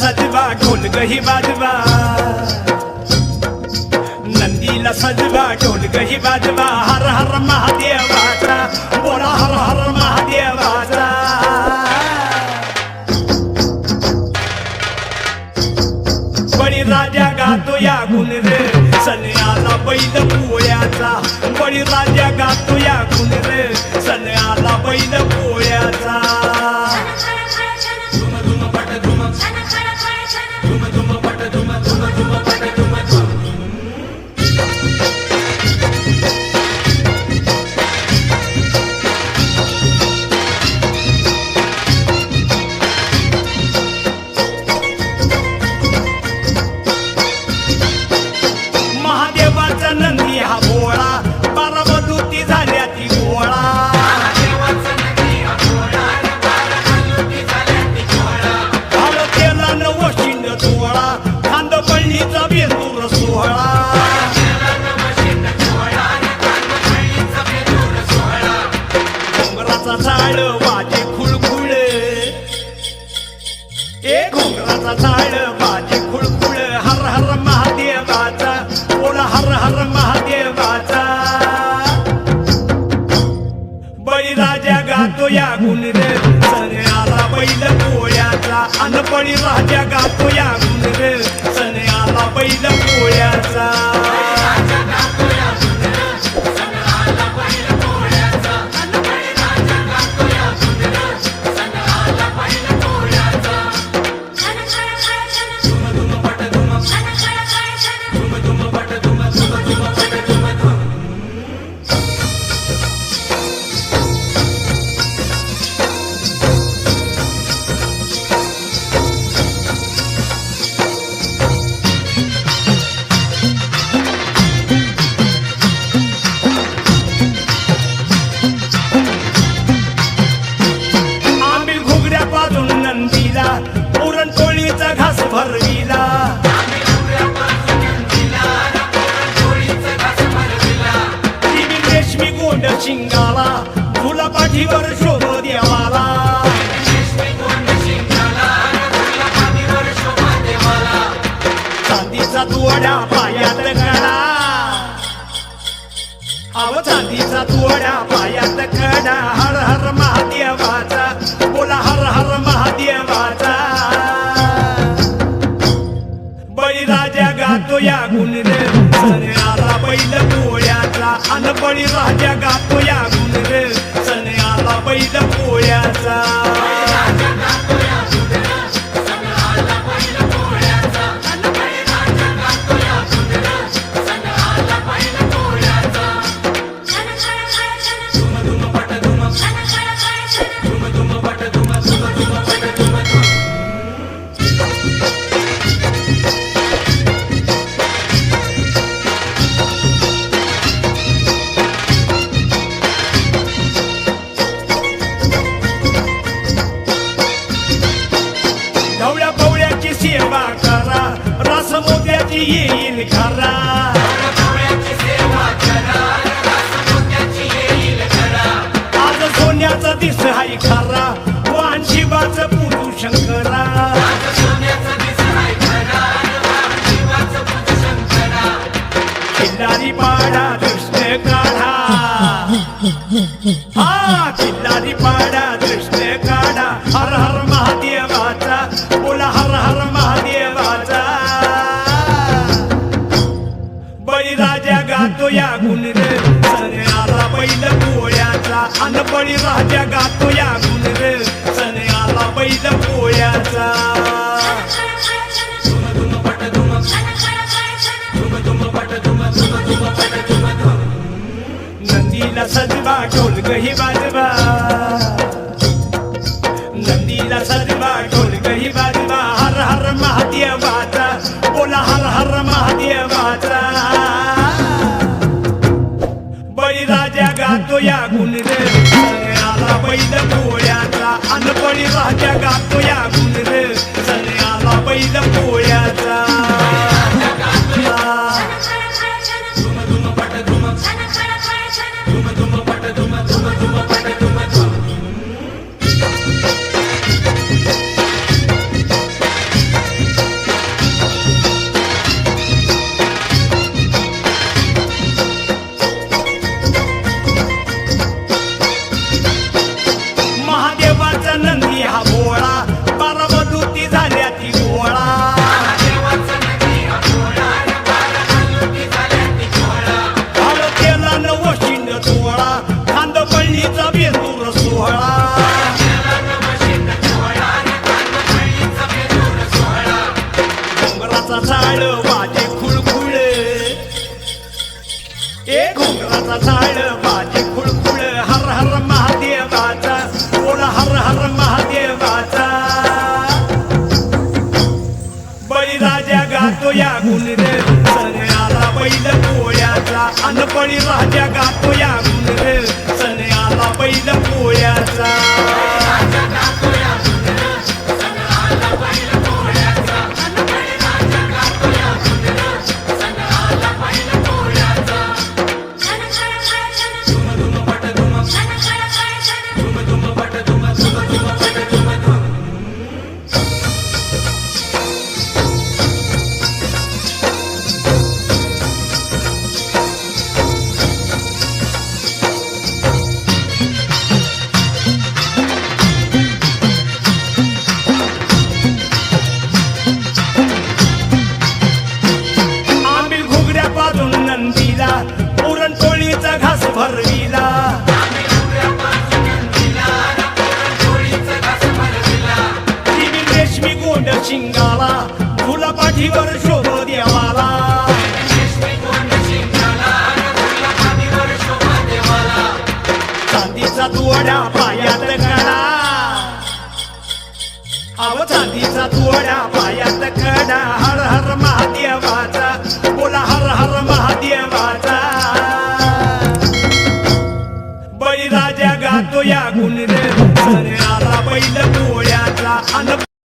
सजवा ढोल गही वाजवा. नंदीला सजवा ढोल गही वाजवा. हर हर महादेवाचा बोला हर हर महादेवाचा बळी राजा गातो या गुण रे. सन्याला बैल पोळ्याचा बळी राजा गातो या गुण रे. सन्याला बैल पोळ्याचा घोंगराचा झाड वाजे खुळखुळ. हर हर महादेवाचा. बोला हर हर महादेवाचा. बळीराजा गातो या गुण रे आला बैल पोळ्याचा अन राजा गातो शिंगाला तुला पाठीवर शोभ देवाला. चांदीचा तुवड्या पायात कडा अव चांदीचा तुवड्या पायात कडा हर हर महादेवाचा बोला हर हर महादेवाचा. बळीराजा गातो या गुण रे आला बैल पोळ्याचा अन बळीराजा पोळ्याचा सोन्याचा दिस हाय खरा वाण शिवाच पुरू शंकरा. खिल्लारी पाडा कृष्ण काढा. अन बळीराजा गातो या गुणर रे. सने आला बैल पोळ्याचा धुम सजवा ढोल गही ढोलगही नंदीला जगातो या गुण सगळ्याला बैल पोळ्याचा महादेवाचा नंद अन शिंगाला फुला पाठीवर शोभ देवाला. चांदीचा तुवड्या पायात कडा अव चांदीचा तुवड्या पायात कडा हर हर महादेवाचा बोला हर हर महादेवाचा. बळीराजा गातो या गुण रे आला बैल पोळ्याचा अन